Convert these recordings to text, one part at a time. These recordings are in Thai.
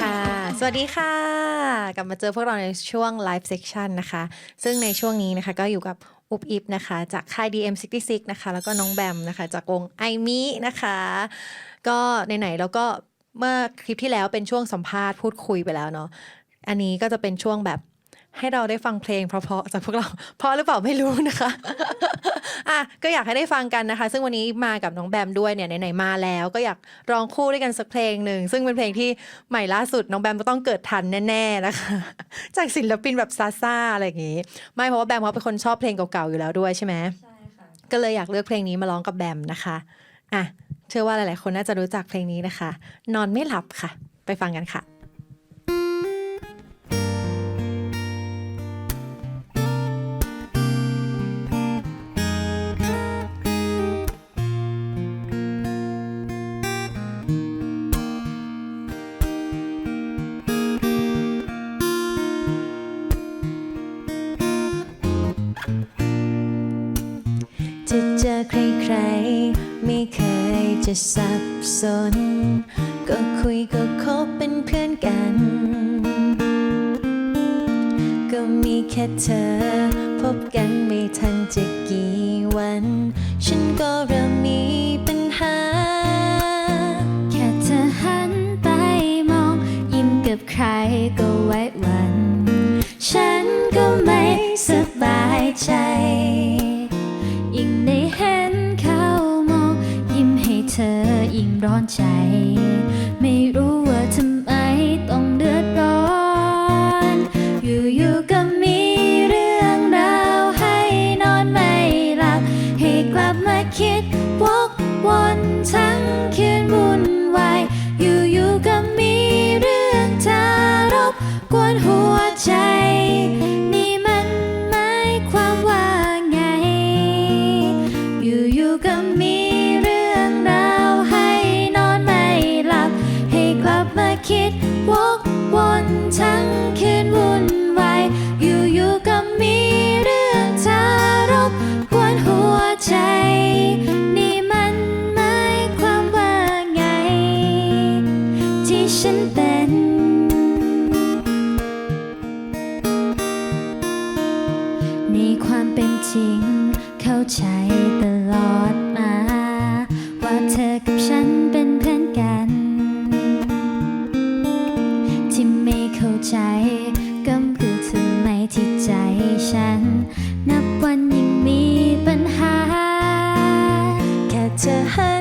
ค่ะสวัสดีค่ะ กลับมาเจอพวกเราในช่วง Live Section นะคะ ซึ่งในช่วงนี้นะคะก็อยู่กับอุบอิบนะคะ จากค่าย DM66 นะคะ แล้วก็น้องแบมนะคะ จากวงไอมินะคะ ก็ไหนๆเราก็เมื่อคลิปที่แล้วเป็นช่วงสัมภาษณ์พูดคุยไปแล้วเนาะอันนี้ก็จะเป็นช่วงแบบ ให้เราได้ฟังเพลงเพราะๆจากพวกเรา เพราะหรือเปล่าไม่รู้นะคะอะก็อยากให้ได้ฟังกันนะคะ ซึ่งวันนี้มากับน้องแบมด้วยเนี่ยไหนๆมาแล้ว ก็อยากร้องคู่ด้วยกันสักเพลงหนึ่งซึ่งเป็นเพลงที่ใหม่ล่าสุดน้องแบมก็ต้องเกิดทันแน่ๆนะคะ จากศิลปินแบบซาซ่าอะไรอย่างงี้ ไม่เพราะว่าแบมเขาเป็นคนชอบเพลงเก่าๆอยู่แล้วด้วยใช่ไหมใช่ค่ะก็เลยอยากเลือกเพลงนี้มาร้องกับแบมนะคะอะเชื่อว่าหลายๆคนน่าจะรู้จักเพลงนี้นะคะ นอนไม่หลับค่ะ ไปฟังกันค่ะจะ จะสับสน ก็คุยก็คบเป็นเพื่อนกัน ก็มีแค่เธอ พบกันไม่ทันจะกี่วัน ฉันก็เริ่มมีปัญหา แค่เธอหันไปมอง ยิ้มกับใครก็ไว้วัน ฉันก็ไม่สบายใจ ร้อนใจ ไม่รู้ว่าทำไมต้องเดือดร้อน อยู่ๆก็มีเรื่องราวให้นอนไม่หลับ ให้กลับมาคิดวก แค่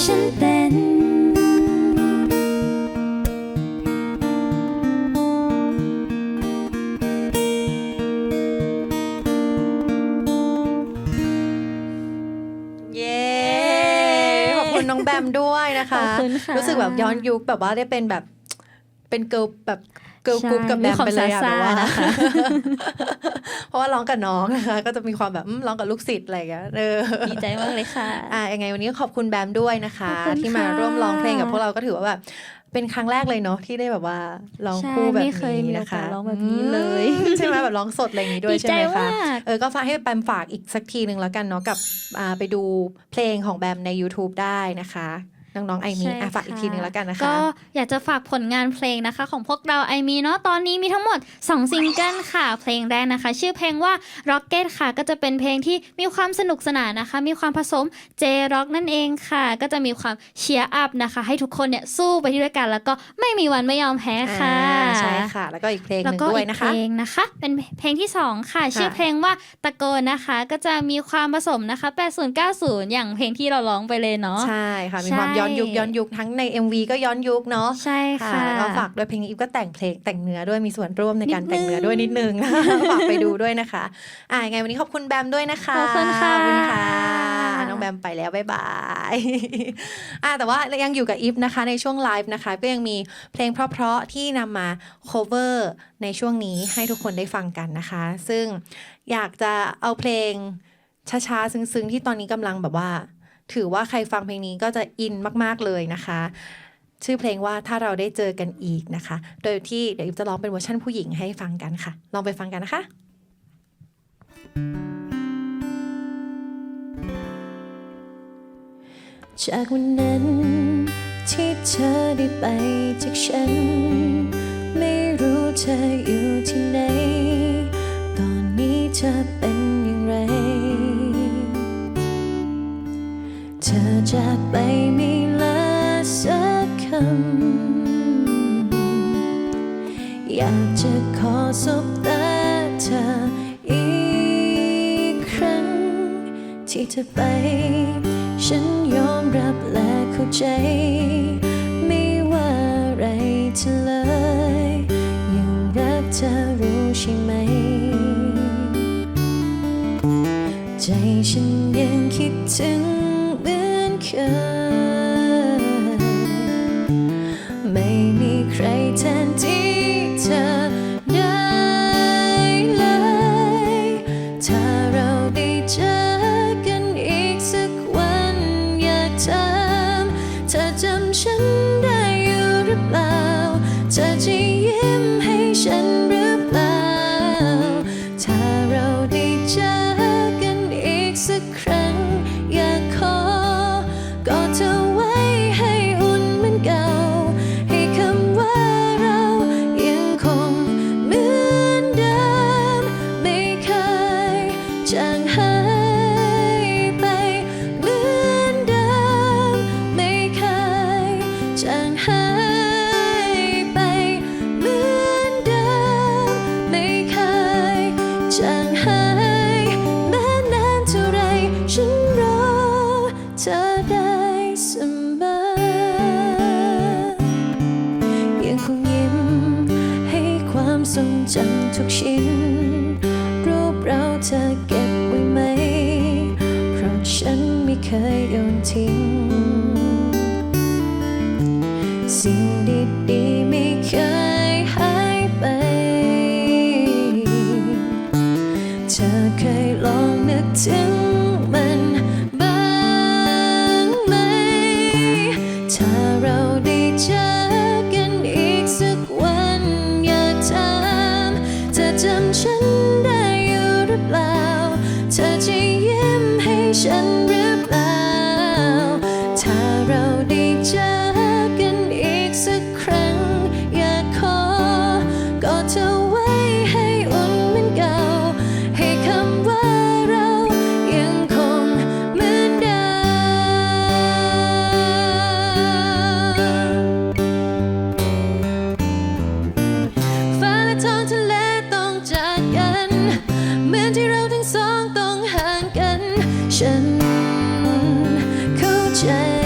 ฉันเป็น เย้ขอบคุณน้องแบมด้วยนะคะ ขอบคุณค่ะ รู้สึกแบบย้อนยุคแบบว่าได้เป็นแบบเป็นเกิร์ลแบบ เกิร์ลใช่กรุ๊ปกับแบมมีความไปเลยอะซ่าแบบว่าๆนะคะเพราะว่าร้องกับน้องนะคะก็จะมีความแบบอืมร้องกับลูกศิษย์อะไรอย่างเงี้ยเออดีใจมากเลยค่ะอะยังไงวันนี้ก็ขอบคุณแบมด้วยนะคะขอบคุณที่มาค่ะร่วมร้องเพลงกับพวกเราก็ถือว่าแบบเป็นครั้งแรกเลยเนาะที่ได้แบบว่าร้องใช่คู่แบบไม่เคยมีนี้โอนะกาคะสร้องแบบนี้เลยอืมใช่ไหมแบบร้องสดอะไรอย่างนี้ด้วยดีใช่ใจไหมคะมากเออก็ฝากให้แบมฝากอีกสักทีหนึ่งแล้วกันเนาะกับอ่าไปดูเพลงของแบมใน YouTube ได้นะคะ น้องๆไอมีใช่อะฝากอีกทีนึงแล้วกันนะคะ ก็อยากจะฝากผลงานเพลงนะคะ ของพวกเราไอมีเนาะตอนนี้มีทั้งหมด 2 ซิงเกิลค่ะ เพลงแรกนะคะ ชื่อเพลงว่า Rocket ค่ะ ก็จะเป็นเพลงที่มีความสนุกสนานนะคะ มีความผสม J-Rock นั่นเองค่ะ ก็จะมีความเชียร์อัพนะคะ ให้ทุกคนเนี่ยสู้ไปที่ด้วยกัน แล้วก็ไม่มีวันไม่ยอมแพ้ค่ะอ่าใช่ค่ะ แล้วก็อีกเพลงหแล้วนึ่งก็ด้วยอีกนะเพคะลงนะคะ เป็นเพลงที่ 2 ค่ะ ชื่อค่ะเพลงว่าตะโกนนะคะ ก็จะมีความผสมนะคะ 8090 อย่างเพลงที่เราร้องไปเลยเนาะใช่ค่ะมีใช่ความย้อนยุคย้อนยุคทั้งใน MV ก็ย้อนยุคเนาะใช่ค่ะแล้วก็ฝากด้วยเพลงนี้อีฟก็แต่งเพลงแต่งเนื้อด้วยมีส่วนร่วมในการนิดนึงแต่งเนื้อด้วยนิดนึงฝากไปดูด้วยนะคะอ่ายังไงวันนี้ขอบคุณแบมด้วยนะคะขอบคุณค่ะขอบคุณค่ะน้องแบมไปแล้วบ๊ายบายอ่าแต่ว่ายังอยู่กับอีฟนะคะ ในช่วงไลฟ์นะคะก็ยังมีเพลงเพราะๆที่นำมา cover ในช่วงนี้ให้ทุกคนได้ฟังกันนะคะ ซึ่งอยากจะเอาเพลงช้าๆซึ้งๆ ที่ตอนนี้กำลังแบบว่า ถือว่าใครฟังเพลงนี้ก็จะอินมาก ๆ เลยนะคะ ชื่อเพลงว่าถ้าเราได้เจอกันอีกนะคะ โดยที่เดี๋ยวอิฟจะร้องเป็นเวอร์ชันผู้หญิงให้ฟังกันค่ะ ลองไปฟังกันนะคะ จากวันนั้นที่เธอได้ไปจากฉัน ไม่รู้เธออยู่ที่ไหน ตอนนี้เธอเป็นอย่างไร จากไปไม่ละสักคำ อยากจะขอสบตาเธออีกครั้ง ที่เธอไป ฉันยอมรับและเข้าใจ ไม่ว่าอะไรเธอเลย ยังรักเธอรู้ใช่ไหม ใจฉันยังคิดถึง ฉัน โยนทิ้ง สิ่งดีๆไม่เคย เ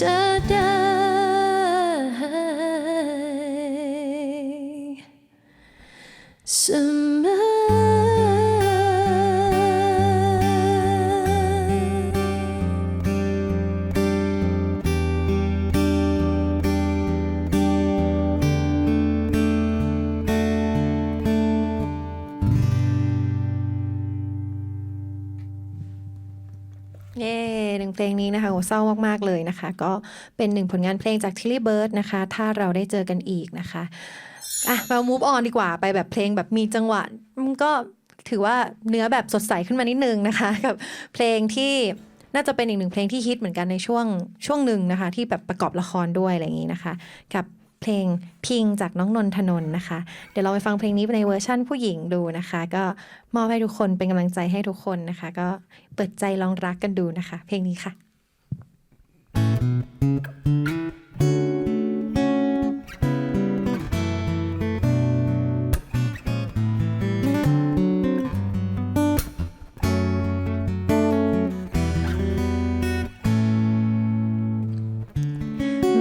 จะได้什么？ หนึ่งเพลงนี้นะคะโหเศร้ามากๆเลยนะคะ ก็เป็นหนึ่งผลงานเพลงจากทิลลี่เบิร์ดนะคะ ถ้าเราได้เจอกันอีกนะคะอะมา move on ดีกว่าไปแบบเพลงแบบมีจังหวะมันก็ถือว่าเนื้อแบบสดใสขึ้นมานิดนึงนะคะกับเพลงที่น่าจะเป็นอีกหนึ่งเพลงที่ฮิตเหมือนกันในช่วงช่วงหนึ่งนะคะ ที่แบบประกอบละครด้วยอะไรอย่างนี้นะคะ กับ เพลงพิงจากน้องนนทนนท์นะคะ เดี๋ยวเราไปฟังเพลงนี้ในเวอร์ชั่นผู้หญิงดูนะคะ ก็มอบให้ทุกคนเป็นกำลังใจให้ทุกคนนะคะ ก็เปิดใจลองรักกันดูนะคะ เพลงนี้ค่ะ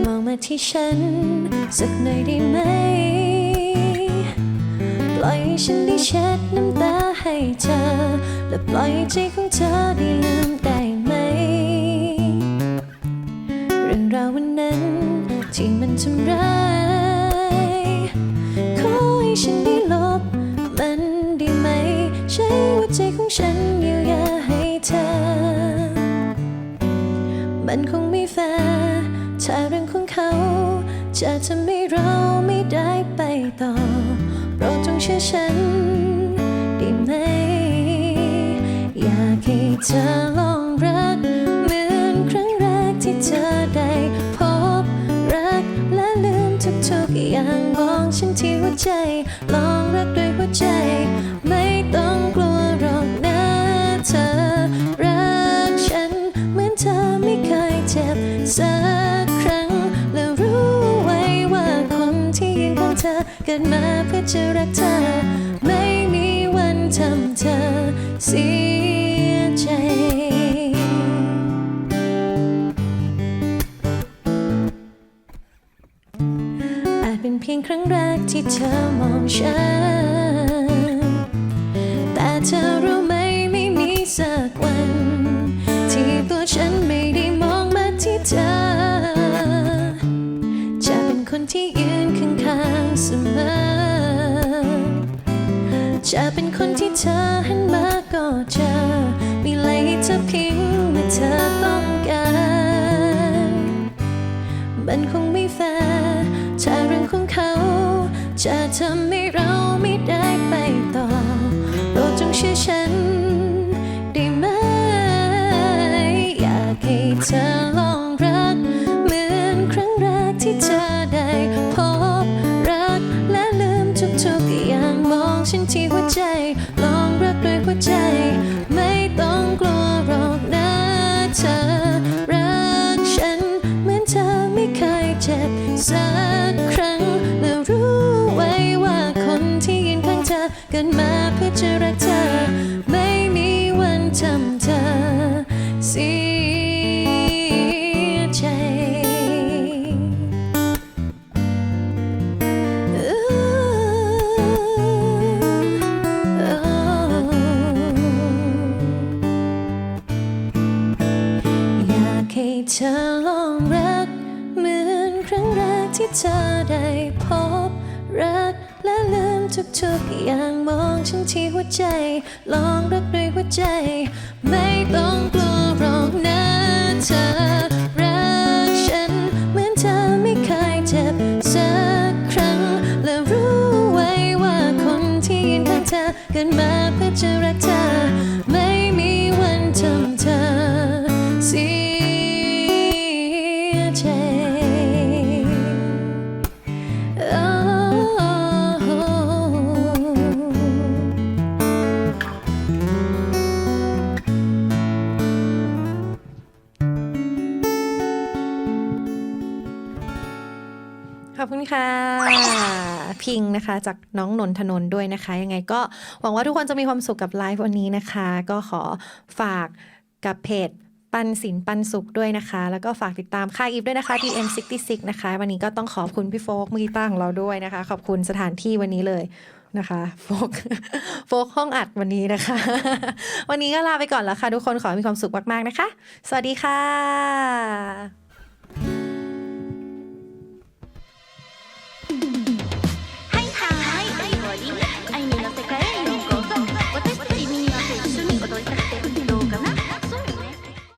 มองมาที่ฉัน สักหน่อยได้ไหม ปล่อยฉันได้เช็ดน้ำตาให้เธอ และปล่อยให้ใจของเธอได้ลืมได้ไหม เรื่องราววันนั้นที่มันทำร้าย จะทำให้เราไม่ได้ไปต่อโปรดจงเชื่อฉันได้ไหม อยากให้เธอลองรัก เหมือนครั้งแรกที่เธอได้พบรักและลืมทุกๆอย่างมองฉันที่หัวใจ ลองรักด้วยหัวใจ จะรักเธอ ไม่มีวันทำเธอเสียใจอาจเป็นเพียงครั้งแรกที่เธอมองฉัน แต่เธอรู้ไหมไม่มีสักวัน ที่ตัวฉันไม่ได้มองมาที่เธอ จะเป็นคนที่ยืนข้างๆเสมอ จะเป็นคนที่เธอหันมาก็เจอมีอะไรให้เธอพิงเมื่อเธอต้องการ มันคงไม่แฟร์ถ้าเรื่องของเขาจะทำให้เราไม่ เธอ รักฉันเหมือนเธอไม่เคยเจ็บสักครั้งและรู้ไว้ว่าคนที่ยืนข้างเธอเกิดมาเพื่อจะรักเธอ เธอลองรัก เหมือนครั้งแรกที่เธอได้พบรักและลืมทุกๆอย่างมองฉันที่หัวใจ ลองรักด้วยหัวใจ ไม่ต้องกลัวหรอกนะเธอ รักฉัน เหมือนเธอไม่เคยเจ็บสักครั้ง และรู้ไว้ว่าคนที่ยืนข้างเธอเกิดมาเพื่อจะรักเธอ พิงนะคะ จากน้องนนทนนท์ด้วยนะคะ ยังไงก็หวังว่าทุกคนจะมีความสุขกับไลฟ์วันนี้นะคะ ก็ขอฝากกับเพจปันสินปันสุขด้วยนะคะ แล้วก็ฝากติดตามค่ายอีฟด้วยนะคะ DM66 นะคะ วันนี้ก็ต้องขอบคุณพี่โฟกมือกีตาร์ของเราด้วยนะคะ ขอบคุณสถานที่วันนี้เลยนะคะโฟกโฟกห้องอัดวันนี้นะคะ วันนี้ก็ลาไปก่อนแล้วค่ะ ทุกคนขอให้มีความสุขมาก ๆ นะคะ สวัสดีค่ะ